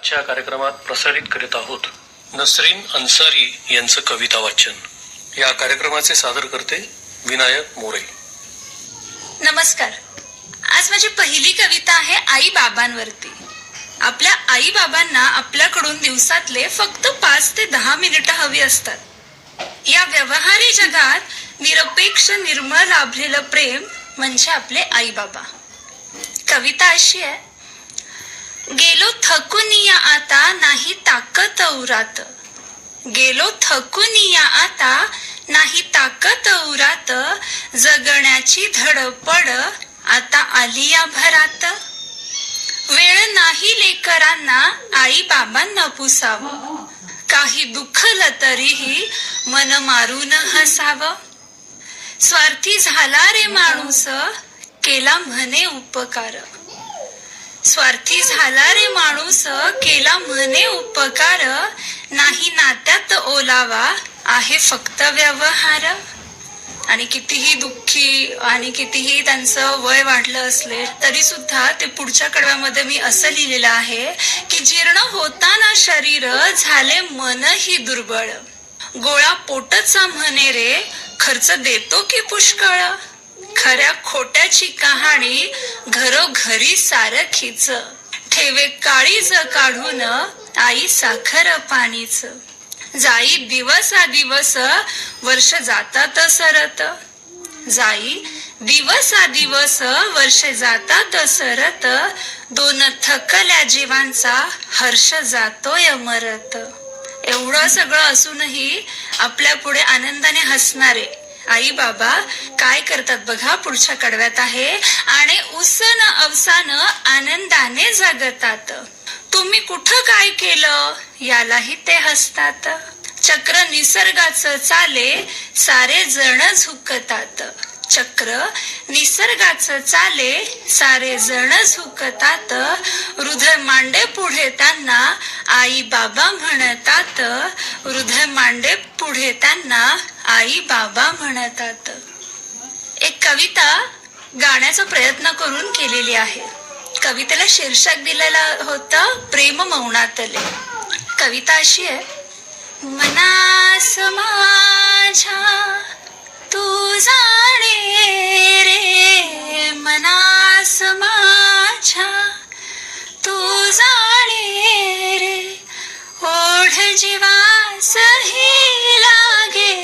आजच्या कार्यक्रमात प्रसारित करीत आहोत नसरीन अन्सारी यांचं कविता वाचन. या कार्यक्रमाचे सादर करते विनायक मोरे. नमस्कार. आज माझी पहिली कविता आहे आई बाबांवरती. आपल्या आई बाबांना आपल्याकडून दिवसातले फक्त पाच ते दहा मिनिटं हवी असतात. या व्यवहारी जगात निरपेक्ष निर्मळ लाभलेलं प्रेम म्हणजे आपले आई बाबा. कविता अशी आहे. गेलो थकून या आता नाही ताकत उरात गेलो थकून या आता नाही ताकत उरात जगण्याची धडपड आता आली या भरात. वेळ नाही लेकरांना आई बाबांना पुसावं. काही दुखलं तरीही मन मारून हसावं. स्वार्थी झाला रे माणूस केला म्हणे उपकार. स्वार्थी झाला रे माणूस केला म्हणे उपकार नाही नात्यात ओलावा आहे फक्त व्यवहार. आणि कितीही दुःखी आणि कितीही त्यांचं वय वाढलं असले तरी सुद्धा ते पुढच्या कडव्यामध्ये मी असं लिहिलेलं आहे की जीर्ण होताना शरीर झाले मनही दुर्बळ. गोळा पोटचा म्हणे रे खर्च देतो की पुष्कळ? खऱ्या खोट्याची कहाणी घरोघरी सारखीच. ठेवे काळीज काढून आई साखर पाणीच. जाई दिवसा दिवस वर्ष जातात सरत. जाई दिवसा दिवस वर्ष जातात सरत. दोन थकल्या जीवांचा हर्ष जातोय मरत. एवढं सगळं असूनही आपल्या पुढे आनंदाने हसणारे आई बाबा काय करतात बघा पुढच्या कडव्यात आहे. आणि उसन अवसान आनंदाने जगतात. तुम्ही कुठं काय केलं? यालाही ते हसतात. चक्र निसर्गाचं चाले सारे जण झुकतात. चक्र निसर्गाचं चाले सारे जण झुकतात. हृदय मांडे पुढे त्यांना आई बाबा म्हणतात. हृदय मांडे पुढे त्यांना आई बाबा म्हणतात. एक कविता गाण्याचा प्रयत्न करून केलेली आहे. कवितेला शीर्षक दिलेला होता प्रेम मौनातले. कविता अशी आहे. मनास माझ्या तू जाणे रे. मनास माझ्या तू जाणे रे. ओढ जीवास ही लागे.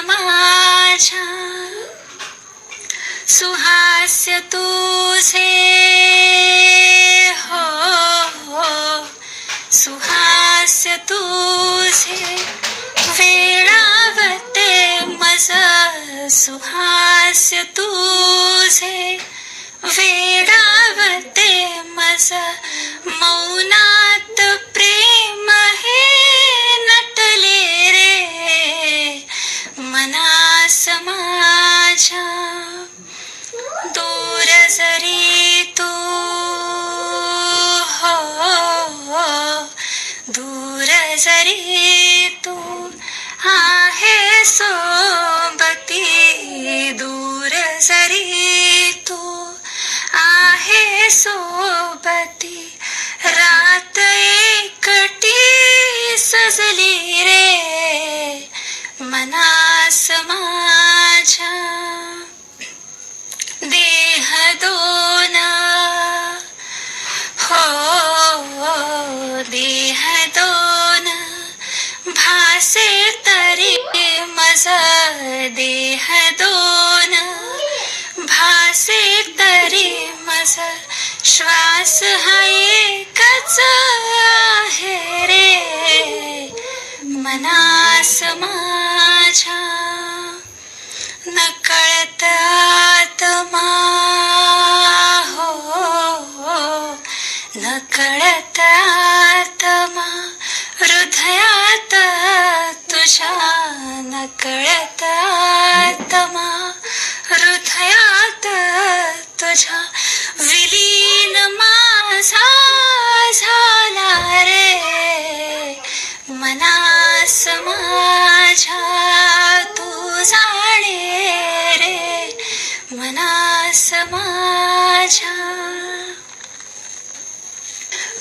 माझ्या सुहास्य तुझे सोबती दूर जरी तू आहे सोबती रात एकटी सजली रे मनास माझ्या देह दोन भासे तरी मज श्वास हा एकच आहे रे. मनास माझ्या नकळत कळत आत्मा हृदयात तुझ्या विलीन माझा झाला रे. मनास माझ्या तू जाणे रे. मनास माझ्या.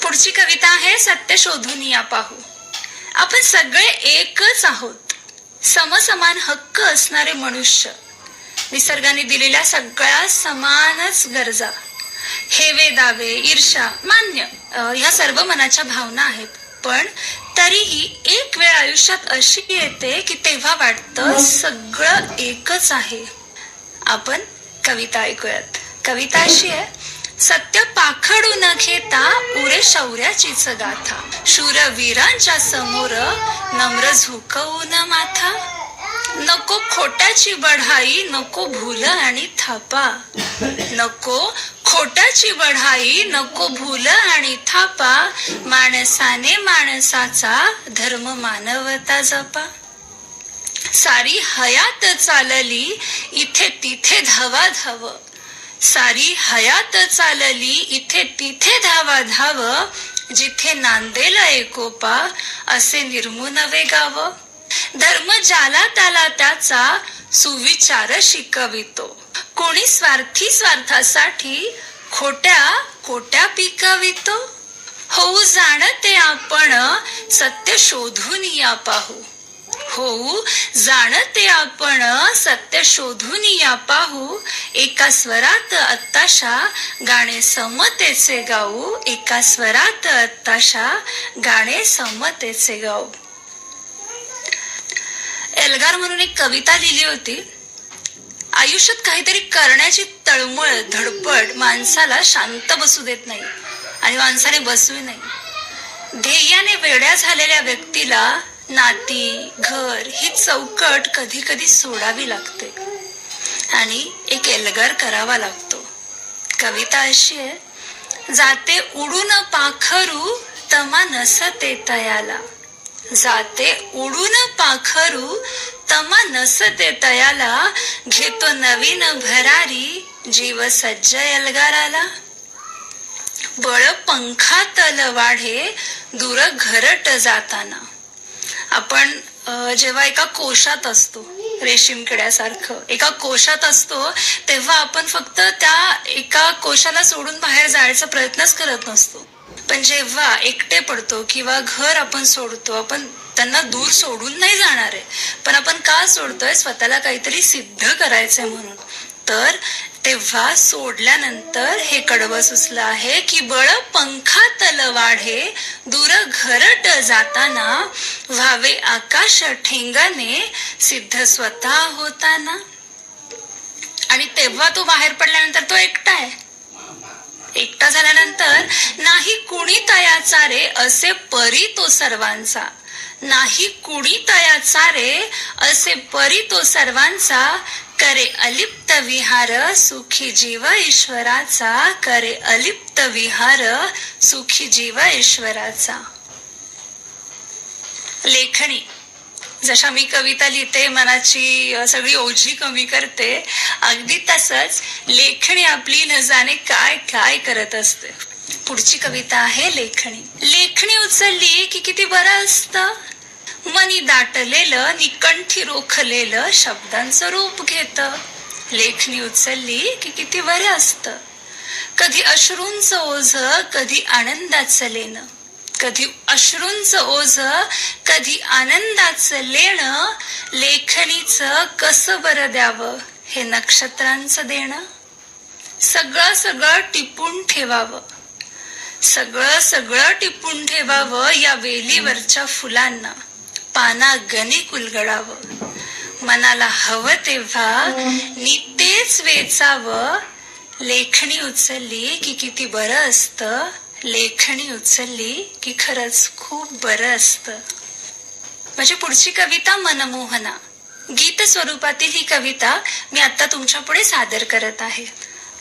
पुढची कविता आहे सत्य शोधून या पाहू. आपण सगळे एकच आहोत. समसमान हक्क असणारे मनुष्य. निसर्गाने दिलेल्या सगळ्या समानच गरजा. हेवे दावे ईर्षा मान्य ह्या सर्व मनाच्या भावना आहेत. पण तरीही एक वेळ आयुष्यात अशी येते की तेव्हा वाटतं सगळं एकच आहे. आपण कविता ऐकूयात. कविता अशी आहे सत्य पाखडू न घेता उरे शौर्याचीच गाथा. शूरवीरांच्या समोर नम्र झुकवू न माथा. नको खोट्याची बढाई नको भूल आणि थापा. नको खोट्याची बढाई नको भूल आणि थापा. माणसाने माणसाचा धर्म मानवता जपा. सारी हयात चालली इथे तिथे धावा धाव सारी हयात चालली इथे तिथे धावा धाव जिथे नांदेल एकोपा असे निर्मुनवे गाव. धर्म ज्याला त्याला त्याचा सुविचार शिकवितो. कोणी स्वार्थी स्वार्थासाठी खोट्या खोट्या पिकवितो. होऊ जाणते आपण सत्य शोधून या पाहू. होऊ जाणते आपण सत्य शोधून या पाहू. एका स्वरात अत्ताशा गाणे समतेचे गाऊ. एका स्वरात अत्ताशा गाणे समतेचे गाऊ. एल्गार म्हणून एक कविता लिहिली होती. आयुष्यात काहीतरी करण्याची तळमळ धडपड माणसाला शांत बसू देत नाही आणि माणसाने बसू नाही. ध्येयाने वेड्या झालेल्या व्यक्तीला नाती घर ही चौकट कधी कधी सोडावी लागते. आणि एक एल्गार करावा लागतो. कविता अशी आहे जाते उडून पाखरू तमा नसते तयाला. जाते उडून पाखरू तमा नसते तयाला. घेतो नवीन भरारी जीव सज्ज एल्गाराला. बळ पंखातल वाढे दूर घरट जाताना. आपण जेव्हा एका कोशात असतो रेशीम किड्यासारखं एका कोशात असतो तेव्हा आपण फक्त त्या एका कोशाला सोडून बाहेर जायचा प्रयत्नच करत नसतो. पण जेव्हा एकटे पडतो किंवा घर आपण सोडतो आपण त्यांना दूर सोडून नाही जाणार आहे. पण आपण का सोडतोय? स्वतःला काहीतरी सिद्ध करायचंय म्हणून. तर तेव्हा सोडल्यानंतर हे कडवं सुचलं आहे की बळ पंखातल वाढे दूर घरट जाताना व्हावे आकाश ठेंगाने सिद्ध स्वतः होताना. आणि तेव्हा तो बाहेर पडल्यानंतर तो एकटा आहे. एकटा झाल्यानंतर नाही कुणी तयाचा रे असे परी तो सर्वांचा. नाही कुणी तया रे असे परी तो सर्वांचा. करे अलिप्त विहार सुखी जीव ईश्वराचा. करे अलिप्त विहार सुखी जीव ईश्वराचा. लेखणी. जशा मी कविता लिहिते मनाची सगळी ओझी कमी करते अगदी तसंच लेखणी आपली न जाणे काय काय करत असते. पुढची कविता आहे लेखणी. लेखणी उचलली की किती बरं असतं? मनी दाटलेलं निकंठी रोखलेलं शब्दांचं रूप घेत. लेखणी उचलली की किती बरं असतं. कधी अश्रूंचं ओझ कधी आनंदाचं लेणं. कधी अश्रूंचं ओझ कधी आनंदाचं लेणं. लेखणीचं कसं बरं द्यावं हे नक्षत्रांचं देणं. सगळं सगळं टिपून ठेवावं. सगळं सगळं टिपून ठेवावं या वेलीवरच्या फुलांना. पाना गणिक उलगडावं मनाला हवं तेव्हा नितेच वेचावं. लेखणी उचलली की किती बरं असतं. लेखणी उचलली की खरंच खूप बरं असतं. म्हणजे पुढची कविता मनमोहना. गीत स्वरूपातील ही कविता मी आता तुमच्यापुढे सादर करत आहे.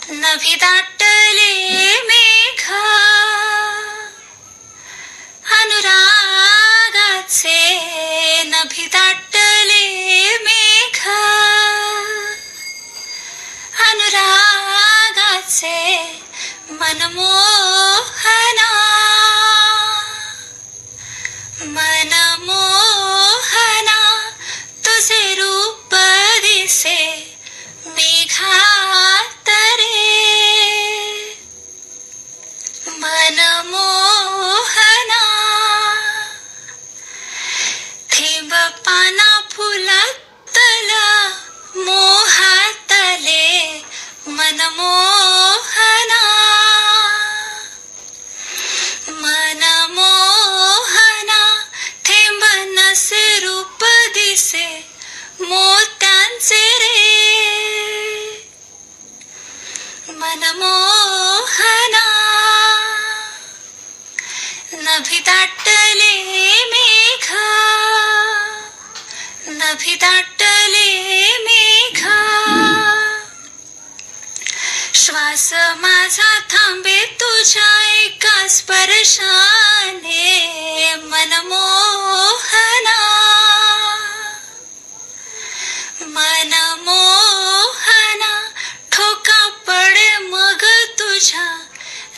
नभी दाटले मेघा. वाचे नभी दाटले मेघा। अनुरागाचे मनमोह दिसे मोत्यांचे रे। मनमोहना नभी दाटले मेघा नभी दाटले मेघा। श्वास माझा थांबे तुझ्या एका स्पर्शाने मनमोह मनमोहना ठोका पडे मग तुझ्या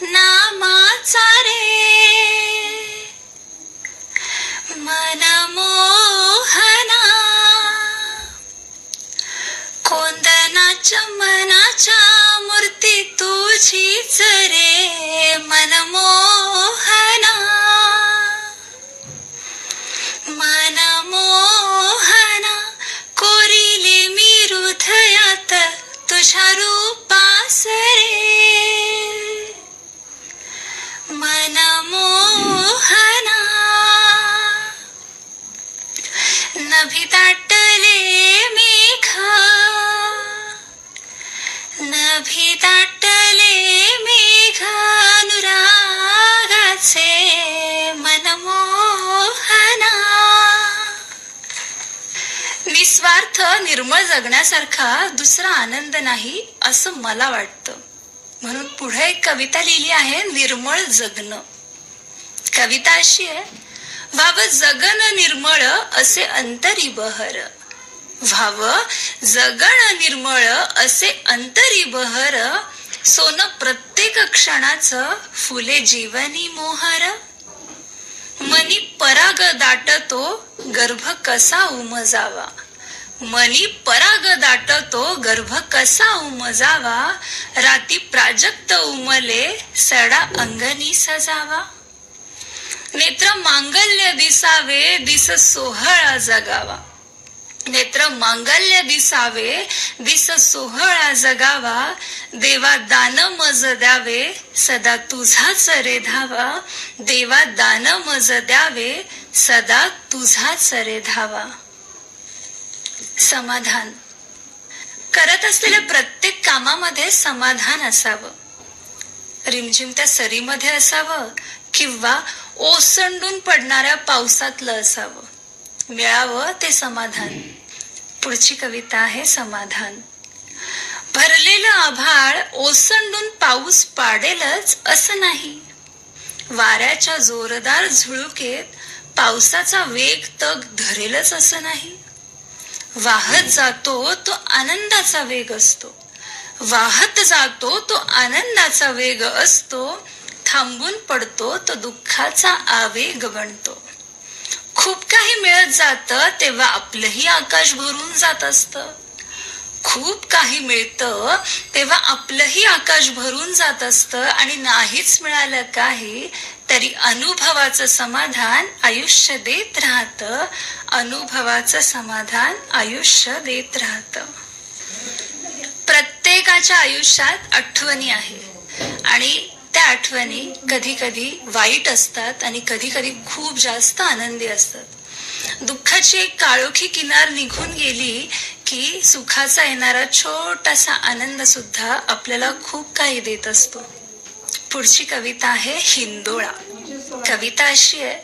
नामाचा रे. मनमोहना कोंदनाच्या मनाच्या मूर्ती तुझीच रे. निर्मळ दुसरा आनंद नाही असं मला वाटतं. म्हणून पुढे एक कविता लिहिली आहे निर्मळ जगन कविता अशी आहे व्हाव जगन निर्मळ असे अंतरी बहर व्हाव जगण निर्मळ असे अंतरी बहर सोन प्रत्येक क्षणाचं फुले जीवनी मोहर. मनी पराग दाटतो गर्भ कसा उमजावा. मनी पराग दाटतो गर्भ कसा उमजावा? राती प्राजक्त उमले सडा अंगणी सजावा. नेत्र मांगल्य दिसावे दिस सोहळा जगावा. नेत्र मांगल्य दिसावे दिस सोहळा जगावा. देवा दान मज द्यावे सदा तुझाच रे धावा देवा दान मज द्यावे सदा तुझाच रे धावा समाधान. करत असलेल्या प्रत्येक कामामध्ये समाधान असावं. रिमझिम त्या सरीमध्ये असावं किंवा ओसंडून पडणाऱ्या पावसातलं असावं. मिळावं ते समाधान. पुढची कविता आहे समाधान. भरलेलं आभाळ ओसंडून पाऊस पाडेलच असं नाही. वाऱ्याच्या जोरदार झुळुकेत पावसाचा वेग तग धरेलच असं नाही. वाहत जातो तो आनंदाचा वेग असतो. वाहत जातो तो आनंदाचा वेग असतो. थांबून पडतो तो दुःखाचा आवेग बनतो खूप काही मिळत जात तेव्हा आपलंही आकाश भरून जात असत. खूप काही मिळतं तेव्हा आपलंही आकाश भरून जात असतं. आणि नाहीच मिळालं काही तरी अनुभवाचं समाधान आयुष्य देत राहत. अनुभवाचं समाधान आयुष्य देत राहत. प्रत्येकाच्या आयुष्यात आठवणी आहे आणि त्या आठवणी कधी कधी वाईट असतात आणि कधी कधी खूप जास्त आनंदी असतात. दुःखाची एक काळोखी किनार निघून गेली की सुखाचा येणारा छोटासा आनंद सुद्धा आपल्याला खूप काही देत असतो. पुढची कविता आहे हिंदोळा. कविता अशी आहे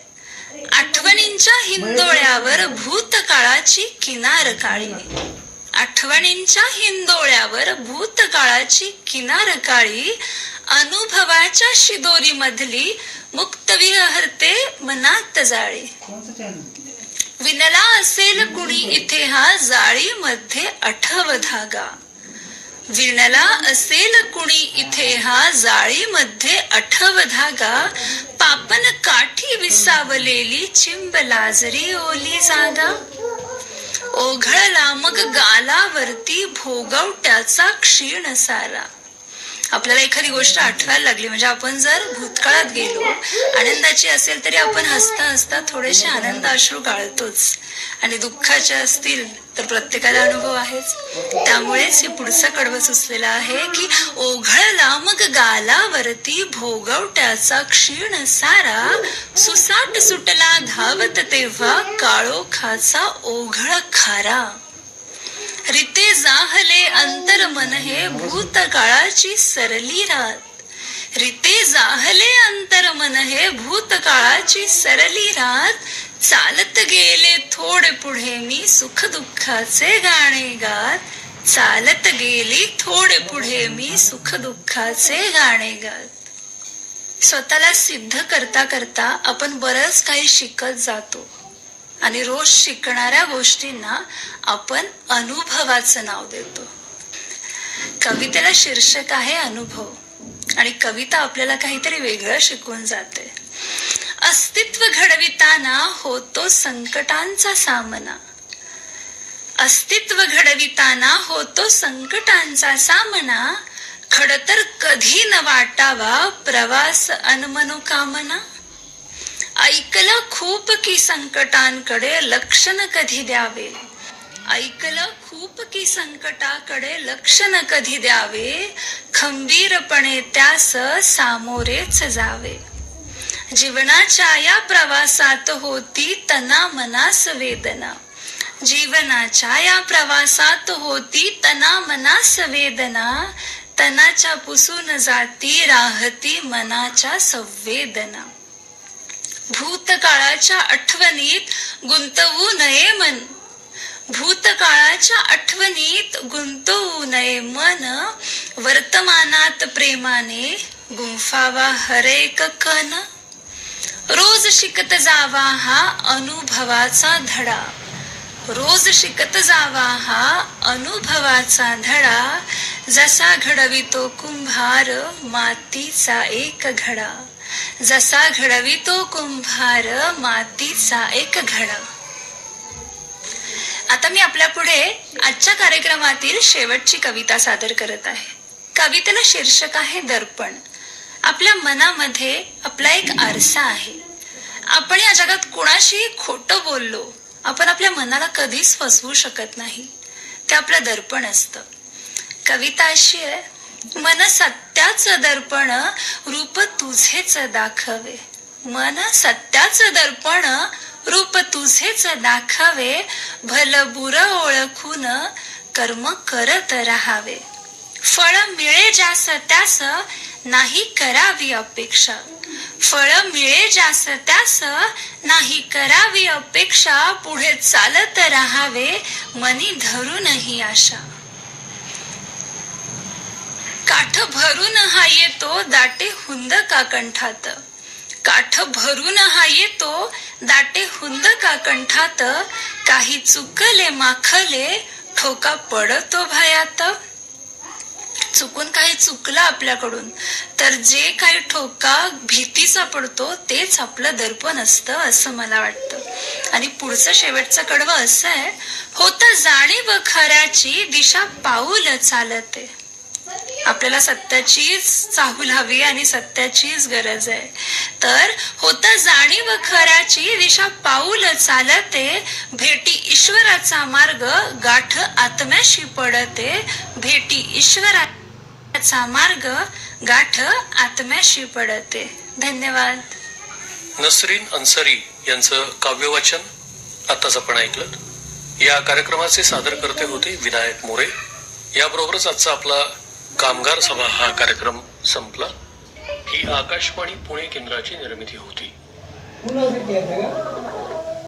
आठवणींच्या हिंदोळ्यावर भूतकाळाची किनार काळी आठवणींच्या हिंदोळ्यावर भूतकाळाची किनार काळी अनुभवाच्या शिदोरी मधली मुक्त विहरते मनात जाळी. विनला असेल कुणी इथे हा जाळीमध्ये अठव धागा. विणला असेल कुणी इथे हा जाळीमध्ये अठव धागा पापन काठी विसावलेली चिंब लाजरी ओली जागा. ओघळला मग गालावरती भोगवट्याचा क्षीण सारा. आपल्याला एखादी गोष्ट आठवायला लागली म्हणजे आपण जर भूतकाळात गेलो आनंदाची असेल तरी आपण हसता हसता थोडेसे आनंद अश्रू गाळतोच. आणि दुःखाचे असतील तर प्रत्येकाला अनुभव आहेच. त्यामुळेच हे पुढचा कडवं सुचलेला आहे की ओघळला मग गालावरती भोगवट्याचा क्षीण सारा सुसाट सुटला धावत तेव्हा काळोखाचा ओघळ खारा. रिते जाहले अंतर मन हे भूतकाळाची सरली रात. रिते जाहले अंतर मन हे भूतकाळाची सरली रात. चालत गेले थोडे पुढे मी सुख दुःखाचे गाणे गात. चालत गेली थोडे पुढे मी सुख दुःखाचे गाणे गात. स्वतःला सिद्ध करता करता आपण बरंच काही शिकत जातो. आणि रोज शिकणाऱ्या गोष्टींना आपण अनुभवाचं नाव देतो. कवितेला शीर्षक आहे अनुभव. आणि कविता आपल्याला काहीतरी वेगळं शिकून जाते. अस्तित्व घडविताना होतो संकटांचा सामना. अस्तित्व घडविताना होतो संकटांचा सामना. खडतर कधी न वाटावा प्रवास अनमनोकामना. ऐकलं खूप की संकटांकडे लक्ष न कधी द्यावे? ऐकलं खूप की संकटाकडे लक्ष न कधी द्यावे? खंबीरपणे त्यास सामोरेच जावे. जीवनाच्या या प्रवासात होती तना मनास वेदना जीवनाच्या या प्रवासात होती तना मनास वेदना तनाच्या पुसून जाती राहती मनाच्या संवेदना. भूतकाळाच्या आठवणीत गुंतवू नये मन. भूतकाळाच्या आठवणीत गुंतवू नये मन. वर्तमानात प्रेमाने गुंफावा हरेक कण. रोज शिकत जावा हा अनुभवाचा धडा. रोज शिकत जावा हा अनुभवाचा धडा. जसा घडवितो कुंभार मातीचा एक घडा. जसा घडवितो कुंभार मातीचा एक घडा. आता मी आपल्या पुढे आजच्या कार्यक्रमातील शेवटची कविता सादर करत आहे. कवितेला शीर्षक आहे दर्पण. आपल्या मनामध्ये आपला एक आरसा आहे. आपण या जगात कुणाशी खोटं बोललो आपण आपल्या मनाला कधीच फसवू शकत नाही. ते आपलं दर्पण असतं. कविता अशी आहे मन सत्याचं दर्पण रूप तुझेच दाखवे. मन सत्याचं दर्पण रूप तुझेच दाखवे. भल बुर ओळखून कर्म करत राहावे. फळ मिळे जास त्यास नाही करावी अपेक्षा. फळ मिळे जास त्यास नाही करावी अपेक्षा. पुढे चालत राहावे मनी धरूनही आशा. काठ भरून हा येतो दाटे हुंद का कंठात. काठ भरून हा येतो दाटे हुंद का कंठात. काही चुकले माखले ठोका पडतो भयात. चुकून काही चुकलं आपल्याकडून तर जे काही ठोका भीतीचा पडतो तेच आपलं दर्पण असतं असं मला वाटतं. आणि पुढचं शेवटचं कडवं असं आहे होता जाणीव खऱ्याची दिशा पाऊल चालते. आपल्याला सत्याचीच चाहूल हवी आणि सत्याचीच गरज आहे. तर होता जाणीव खऱ्याची दिशा पाऊल चालते भेटी ईश्वराचा मार्ग गाठ आत्म्याशी पडते भेटी त्याचा मार्ग गाठ आत्म्याशी पडते धन्यवाद. नसरीन अन्सारी यांचं काव्यवाचन आताच आपण ऐकलं. या कार्यक्रमाचे सादरकर्ते होते विनायक मोरे. याबरोबरच आजचा आपला कामगार सभा हा कार्यक्रम संपला. ही आकाशवाणी पुणे केंद्राची निर्मिती होती.